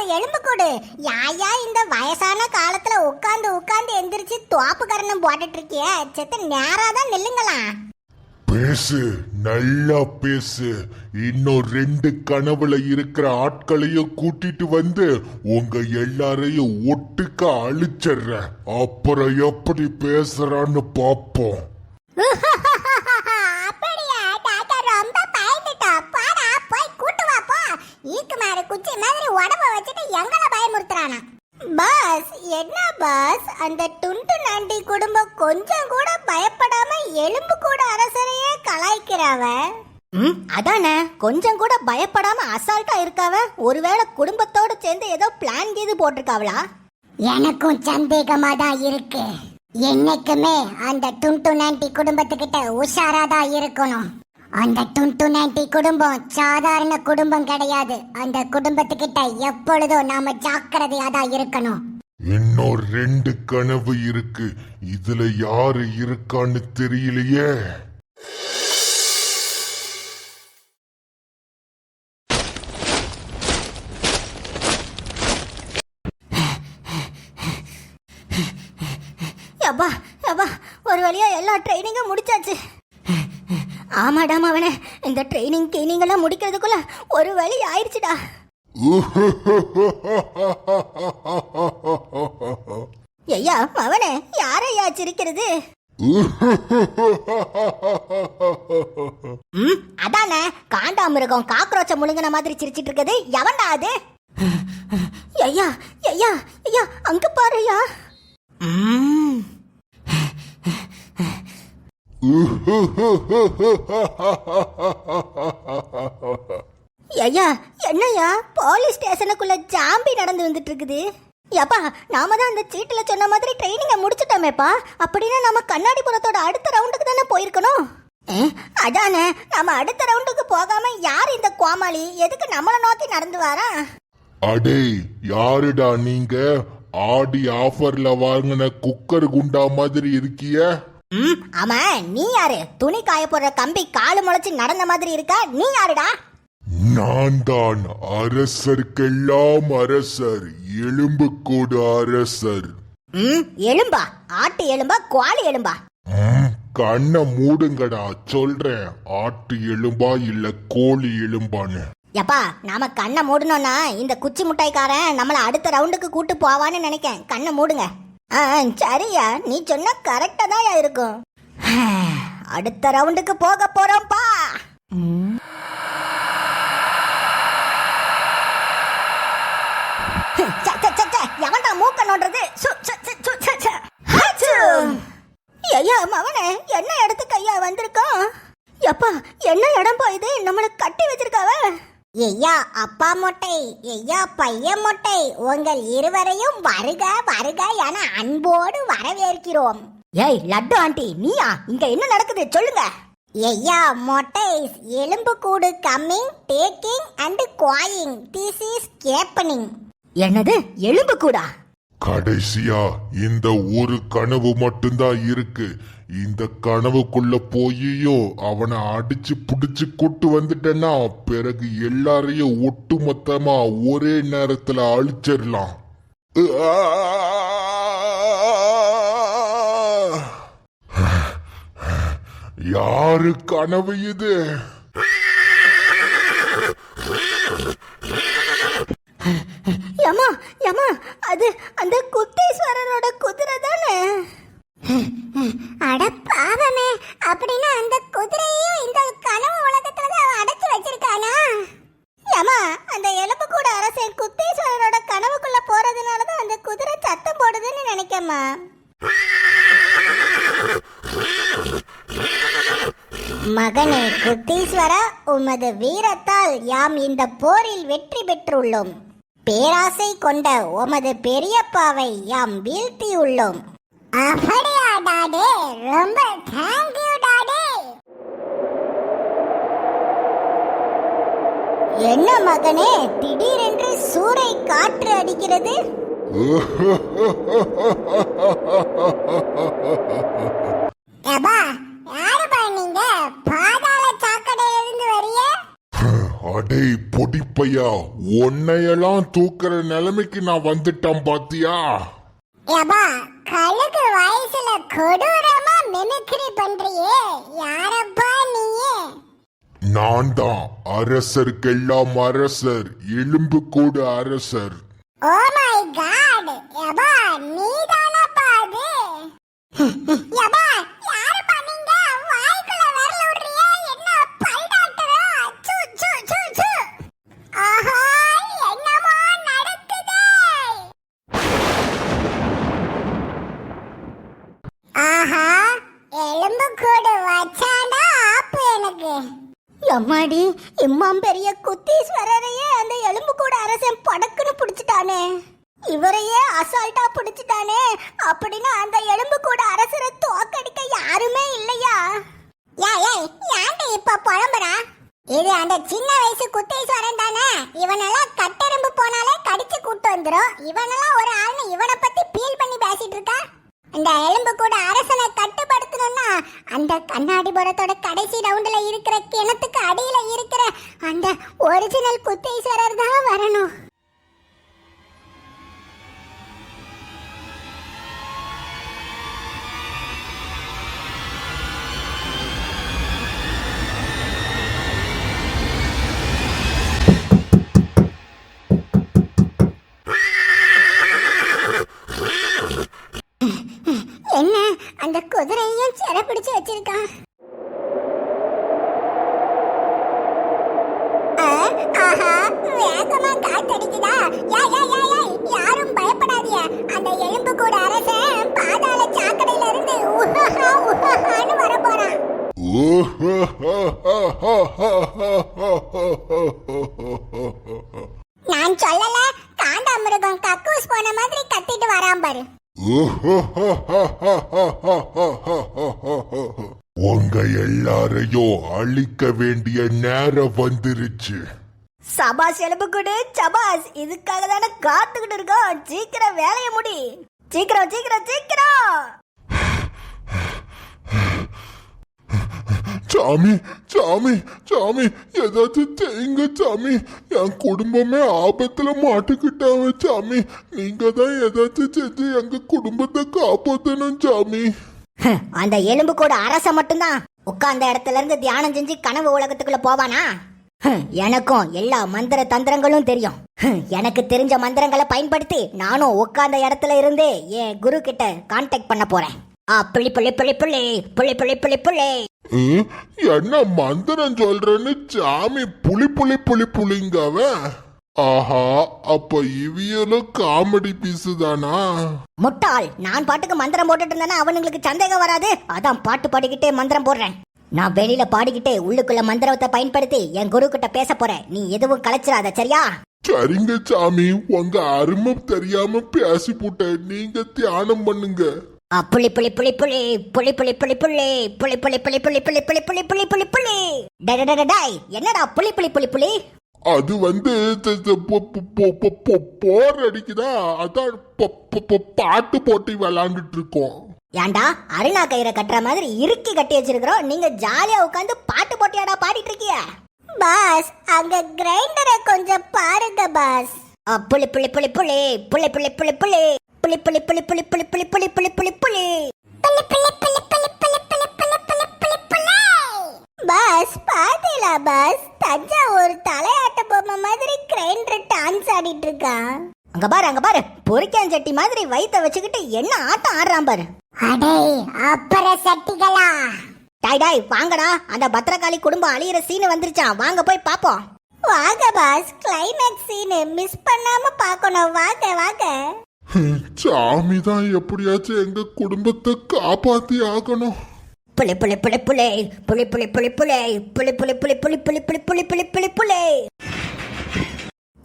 கூடு எலும்பு கூடு யாயா இந்த வயசான காலத்துல உட்கார்ந்து உட்கார்ந்து எந்திரிச்சு துவாப்பு கரணம் போட்டுட்டு இருக்கிய செத்து நேரா தான் நில்லுங்களா பேசு நல்லா பேசு. இன்னும் ரெண்டு கனவுல இருக்கிற ஆட்களையும் கூட்டிட்டு வந்து உங்க எல்லாரையும் ஒட்டுக்க அழிச்சிடுற அப்புறம் எப்படி பேசுறான்னு பாப்போம். குச்சி மாதிரி உடம்ப வச்சுட்டு எங்கள பயமுறுத்துறானா? பாஸ் என்ன பாஸ்? அந்த டுண்டு நாண்டி குடும்பம் கொஞ்சம் கூட பயப்படாம எலும்பு கூட அரசரையே கலாய்க்கிறாவ ம் அதானே? கொஞ்சம் கூட பயப்படாம அசால்ட்டா இருக்காவ? ஒருவேளை குடும்பத்தோட சேர்ந்து ஏதோ பிளான் கீது போட்டிருக்காவளா? எனக்கும் சந்தேகமா தான் இருக்கு. என்னைக்குமே அந்த டுண்டு நாண்டி குடும்பத்துக்கிட்ட உஷாரா தான் இருக்கணும். அந்த டுண்டு நாண்டி குடும்பம் சாதாரண குடும்பம் கிடையாது. அந்த குடும்பத்துக்கிட்ட எப்பொழுதும் நாம ஜாக்கிரதையா தான் இருக்கணும். இன்னும் ரெண்டு கனவு இருக்கு. இதுல யாரு இருக்கான்னு தெரியலையே. யப்பா யப்பா ஒரு வழியா எல்லா ட்ரைனிங்கும் முடிச்சாச்சு. ஆமாடாம் அவனை. இந்த ட்ரைனிங் ட்ரைனிங் எல்லாம் முடிக்கிறதுக்குள்ள ஒரு வழி ஆயிடுச்சுடா. ஐயா அவனே யாரையா சிரிக்கிறது? ம் அதானே. காண்டாமிருகம் காக்ரோச்ச முழுங்கின மாதிரி சிரிச்சிட்டு இருக்குது எவன்டா அது? ஐயா ஐயா ஐயா அங்க பாருயா ம். ஐயா என்னய்யா போலீஸ் ஸ்டேஷனுக்குள்ள ஜாம்பி நடந்து வந்துட்டு இருக்குது ஏப்பா நாம தான் அந்த சீட்டில் சொன்ன மாதிரி ட்ரைனிங்கை முடிச்சிட்டோமேப்பா. அப்படின்னா நம்ம கண்ணாடி புறத்தோட அடுத்த ரவுண்டுக்கு தானே போயிருக்கணும்? அதானே. நம்ம அடுத்த ரவுண்டுக்கு போகாம யார் இந்த கோமாளி? எதுக்கு நம்மளை நோக்கி நடந்து வாரா அடே யாருடா நீங்க? ஆடி ஆஃபர்ல வாங்கின குக்கர் குண்டா மாதிரி இருக்கிய. ம் ஆமா நீ யாரு? துணி காய போடுற கம்பி காலு முளைச்சு நடந்த மாதிரி இருக்கா? நீ யாருடா? நான் தான் அரசர்க்கெல்லாம் அரசர் எலும்புக்கூடு அரசர். ம் எலும்பா? ஆட்டு எலும்பா கோழி எலும்பா? ம், கண்ணை மூடுங்கடா சொல்றேன். ஆட்டு எலும்பா இல்ல கோழி எலும்பான்னு. யப்பா நாம கண்ணை மூடணும்னா இந்த குச்சி முட்டாய்க்காரன் நம்மள அடுத்த ரவுண்டுக்கு கூட்டு போவான்னு நினைக்கேன். கண்ணை மூடுங்க. ஆ சரியா. நீ சொன்ன கரெக்டா தான் இருக்கும். அடுத்த ரவுண்டுக்கு போக போறோம்ப்பா ச்சே, எவன்டா மூக்க நோண்டுறது? ஐயா மவனே என்ன இடத்துக்கு ஐயா வந்திருக்கோம்? எப்பா என்ன இடம் போயுது நம்மளுக்கு கட்டி வச்சிருக்காவ? ஐயா அப்பா மொட்டை ஐயா பையன் மொட்டை உங்கள் இருவரையும் வருக வருக என அன்போடு வரவேற்கிறோம். ஏய் லட்டு ஆண்டி நீயா? இங்க என்ன நடக்குது? சொல்லுங்க. ஐயா மொட்டை எலும்பு கூடு coming taking and going this is கேப்பனிங் என்னது? எலும்பு கூடா? கடைசியா இந்த ஒரு கனவு மட்டும்தான் இருக்கு. இந்த கனவுக்குள்ள போயோ அவனை அடிச்சு புடிச்சு கூட்டு வந்துட்டேன்னா பிறகு எல்லாரையும் ஒட்டுமொத்தமா ஒரே நேரத்துல அழிச்சிடலாம். யாரு கனவு இது? யம்மா யம்மா அது அந்த குத்தீஸ்வரரோட குதிரை தானே அட பாவமே அப்படின்னா அந்த குதிரையும் இந்த கனவு உலகத்துல தான் அடைச்சு வச்சிருக்கானா யம்மா அந்த எலும்பு கூட அரசன் குத்தீஸ்வரரோட கனவுக்குள்ள போறதுனால தான் அந்த குதிரை சத்தம் போடுதுன்னு நினைக்கம்மா மகனே உமது வீரத்தால் யாம் இந்த போரில் வெற்றி பெற்றுள்ளோம். பேராசை கொண்ட உமது பெரியப்பாவை யாம் வீழ்த்தியுள்ளோம். அப்படியா டாடே? ரொம்ப தேங்க்யூ டாடே. என்ன மகனே திடீரென்று சூறை காற்று அடிக்கிறது ஏப்பா யாருப்பா நீங்க பாதாள சாக்கடையில இருந்து வரிய அடே பொடிப்பையா? உன்னையெல்லாம் தூக்குற நிலைமைக்கு நான் வந்துட்டேன் பாத்தியா? ஏப்பா கழுகு வயசுல கொடூரமா மிமிக்ரி பண்றியே. யாரப்பா நீயே? நான் தான் அரசருக்கெல்லாம் அரசர் எலும்புக்கூடு அரசர். Oh my god! ஏப்பா நீதானப்பா அது? ஏப்பா ஆப்பு எம்மாடி இம்மாம் பெரிய குத்தீஸ்வரரையே அந்த எலும்பு கூட அரசன் படக்குன்னு பிடிச்சிட்டானே. இவரையே அசால்ட்டா பிடிச்சிட்டானே. அப்படின்னு அந்த எலும்பு கூட அரசரை தோக்கடிக்க யாருமே இல்லையா? ஏய் ஏய் இப்ப புலம்புறா? இது அந்த சின்ன வயசு குத்தீஸ்வரன் தானே. இவனெல்லாம் கட்டெரும்பு போனாலே கடிச்சு கூட்டு வந்துடும் இவனெல்லாம் ஒரு ஆள்னு இவனை பத்தி ஃபீல் பண்ணி பேசிட்டு இருக்கா? இந்த எலும்பு கூட அரசனை அந்த கண்ணாடி புறத்தோட கடைசி ரவுண்டுல இருக்கிற கிணத்துக்கு அடியில இருக்கிற அந்த ஒரிஜினல் குத்தீஸ்வரர் தான் வரணும். அழிக்க வேண்டிய நேரம் வந்துருச்சு. சபாஸ் எலும்பு கூடு சபாஸ். இதுக்காக தானே காத்துக்கிட்டு இருக்கோம். சீக்கிரம் வேலையை முடி. சீக்கிரம் சீக்கிரம் சீக்கிரம். சாமி சாமி சாமி ஏதாச்சும் செய்யுங்க சாமி. என் குடும்பமே ஆபத்துல மாட்டிக்கிட்டாங்க சாமி. நீங்க தான் ஏதாச்சும் செஞ்சு எங்க குடும்பத்தை காப்பாத்தணும் சாமி. அந்த எலும்பு கூட அரச மட்டும்தான். உட்கார்ந்த இடத்துல இருந்து தியானம் செஞ்சு கனவு உலகத்துக்குள்ள போவானா? எனக்கும் எல்லா மந்திர தந்திரங்களும் தெரியும். எனக்கு தெரிஞ்ச மந்திரங்களை பயன்படுத்தி நானும் உட்கார்ந்த இடத்துல இருந்தே என் குரு கிட்ட கான்டாக்ட் பண்ண போறேன். ஆ புள்ளி புள்ளி புள்ளி புள்ளி புள்ளி புள்ளி புள்ளி புள்ளி. என்ன மந்திரம் சொல்றேன்னு சாமி புளி புளி புளி புளிங்கவன் ஆஹா அப்ப இவியலும் காமெடி பீஸு தானா முட்டாள் நான் பாட்டுக்கு மந்திரம் போட்டுட்டு இருந்தேன்னா அவனுங்களுக்கு சந்தேகம் வராது அதான் பாட்டு பாடிக்கிட்டே மந்திரம் போடுறேன் நான் வெளியில பாடிக்கிட்டே உள்ளுக்குள்ள மந்திரத்தை பயன்படுத்தி என் குரு கிட்ட பேச போறேன் நீ எதுவும் கலைச்சிடாத சரியா சரிங்க சாமி உங்க அருமை தெரியாம பேசி போட்டேன் நீங்க தியானம் பண்ணுங்க புளி புளி புளி புளி புளி புளி புளி புளி புளி புளி புளி புளி புளி புளி புளி புளி புளி புளி என்னடா புளி புளி புளி புளி அது வந்து போர் அடிக்குதா அதான் பாட்டு போட்டி விளாண்டுட்டு இருக்கோம் ஏன்டா அருணா கயிறை கட்டுற மாதிரி இறுக்கி கட்டி வச்சிருக்கிறோம் நீங்க ஜாலியா உட்காந்து பாட்டு போட்டியாடா பாடிட்டு இருக்கிய பாஸ் அங்க கிரைண்டரை கொஞ்சம் பாருங்க பாஸ் ஆ, புளி புளி புளி புளி புளி புளி புளி புளி புளி புளி புளி புளி புளி புளி புளி புளி புளி புளி பிளி, அங்க பாரு அங்க பாரு பொரிக்கான் சட்டி மாதிரி வயித்த வச்சுக்கிட்டு என்ன ஆட்டம் ஆடுறான் பாரு அடே அப்புற சட்டிகளா டாய் டாய் வாங்கடா அந்த பத்திரகாளி குடும்பம் அழியிற சீன் வந்துருச்சான் வாங்க போய் பாப்போம் வாங்க பாஸ் கிளைமேக்ஸ் சீன் மிஸ் பண்ணாம பார்க்கணும் வாங்க வாங்க சாமி தான் எப்படியாச்சும் எங்க குடும்பத்தை காப்பாத்தி ஆகணும் புளி புளி புளி புளி புளி புளி புளி புளி புளி புளி புளி புளி புளி புளி புளி புளி புளி புளி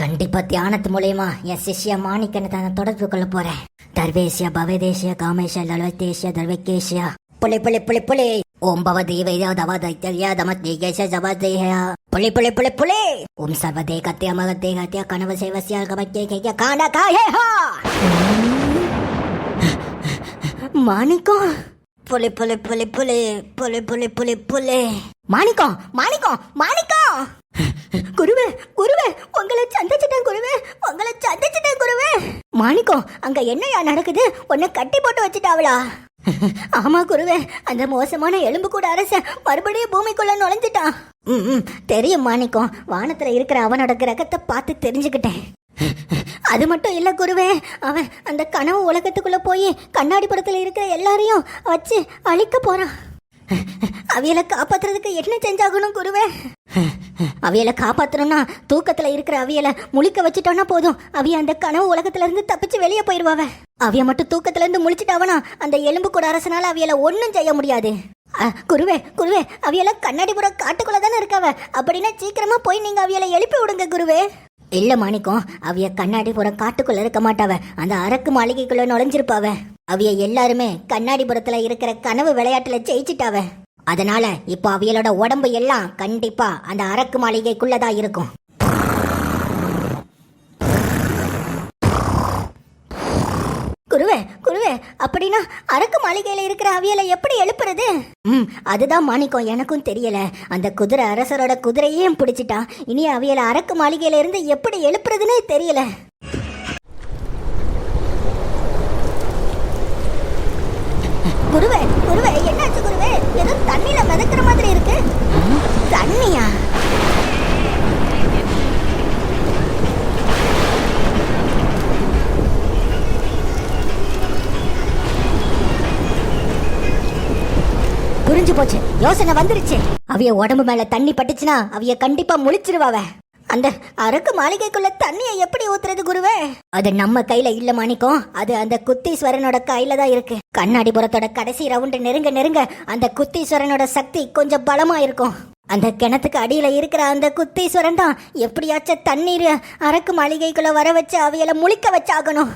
கண்டிப்பா தியானத்து மூலயமா என் சிஷ்ய மாணிக்கனை தான் தொடர்பு கொள்ள போறேன். தர்வேசியா பவதேசிய காமேஷா லலத்தேசியா தர்வக்கேஷியா புலி புலி புலி புலி. ஓம் பவதி வைதவதவதை தெரியாதமத்தேகேஷ ஜபதேயா புலி புலி புலி புலி. ஓம் சர்வதே கத்திய மகத்தே கத்திய கனவு சேவசியால் கமக்கேகேய காண காயேஹா மாணிக்கம்? புலி புலி புலி புலி புலி புலி புலி புலி. மாணிக்கம் மாணிக்கம் மாணிக்கம். குருவே குருவே உங்களை சந்திச்சிட்டேன் குருவே உங்களை சந்திச்சிட்டேன் குருவே. மாணிக்கம் அங்க என்னையா நடக்குது? உன்னை கட்டி போட்டு வச்சுட்டாவளா? ஆமா குருவே அந்த மோசமான எலும்பு கூட அரச மறுபடியும் பூமிக்குள்ள நுழைஞ்சிட்டான். ம் தெரியும் மாணிக்கம் வானத்துல இருக்கிற அவனோட கிரகத்தை பார்த்து தெரிஞ்சுக்கிட்டேன். அது மட்டும் இல்லை குருவே அவன் அந்த கனவு உலகத்துக்குள்ளே போய் கண்ணாடி படத்தில் இருக்கிற எல்லாரையும் வச்சு அழிக்க போகிறான் அவியலை காப்பாத்துறதுக்கு என்ன செஞ்சாகணும் குருவே? அவியலை காப்பாத்தணும்னா தூக்கத்துல இருக்கிற அவியலை முழிக்க வச்சுட்டோம்னா போதும். அவிய அந்த கனவு உலகத்துல இருந்து தப்பிச்சு வெளியே போயிடுவாவ அவிய மட்டும் தூக்கத்துல இருந்து முழிச்சிட்டாவனா அந்த எலும்பு கூட அரசனால அவியலை ஒன்றும் செய்ய முடியாது. குருவே குருவே அவியலை கண்ணாடிபுரம் காட்டுக்குள்ள தானே இருக்காவ? அப்படின்னா சீக்கிரமா போய் நீங்க அவியலை எழுப்பி விடுங்க குருவே. இல்ல மாணிக்கம் அவிய கண்ணாடிபுரம் காட்டுக்குள்ள இருக்க மாட்டாவ. அந்த அரக்கு மாளிகைக்குள்ள நுழைஞ்சிருப்பாவ. அவைய எல்லாருமே கண்ணாடிபுரத்தில் இருக்கிற கனவு விளையாட்டுல ஜெயிச்சிட்டாவ. அதனால இப்போ அவியலோட உடம்பு எல்லாம் கண்டிப்பா அந்த அரக்கு மாளிகைக்குள்ளதான் இருக்கும் குருவே குருவே அப்படின்னா அரக்கு மாளிகையில இருக்கிற அவியலை எப்படி எழுப்புறது? ம் அதுதான் மாணிக்கம் எனக்கும் தெரியல. அந்த குதிரை அரசரோட குதிரையும் பிடிச்சிட்டா. இனி அவியலை அரக்கு மாளிகையில இருந்து எப்படி எழுப்புறதுன்னே தெரியல. குருவே குருவே என்னாச்சு குருவே? ஏதோ தண்ணியில மிதக்கிற மாதிரி இருக்கு. தண்ணியா? புரிஞ்சு போச்சு. யோசனை வந்துருச்சு. அவிய உடம்பு மேல தண்ணி பட்டுச்சுன்னா அவிய கண்டிப்பா முழிச்சிருவாவ. அந்த அரக்கு மாளிகைக்குள்ள தண்ணியை எப்படி ஊத்துறது குருவே? அது நம்ம கையில இல்ல மாணிக்கம் அது அந்த குத்தீஸ்வரனோட கையில தான் இருக்கு. கண்ணாடிபுரத்தோட கடைசி ரவுண்டு நெருங்க நெருங்க அந்த குத்தீஸ்வரனோட சக்தி கொஞ்சம் பலமா இருக்கும். அந்த கிணத்துக்கு அடியில இருக்கிற அந்த குத்தீஸ்வரன் தான் எப்படியாச்சும் தண்ணீர் அரக்கு மாளிகைக்குள்ள வர வச்சு அவையில முழிக்க வச்சாகணும்.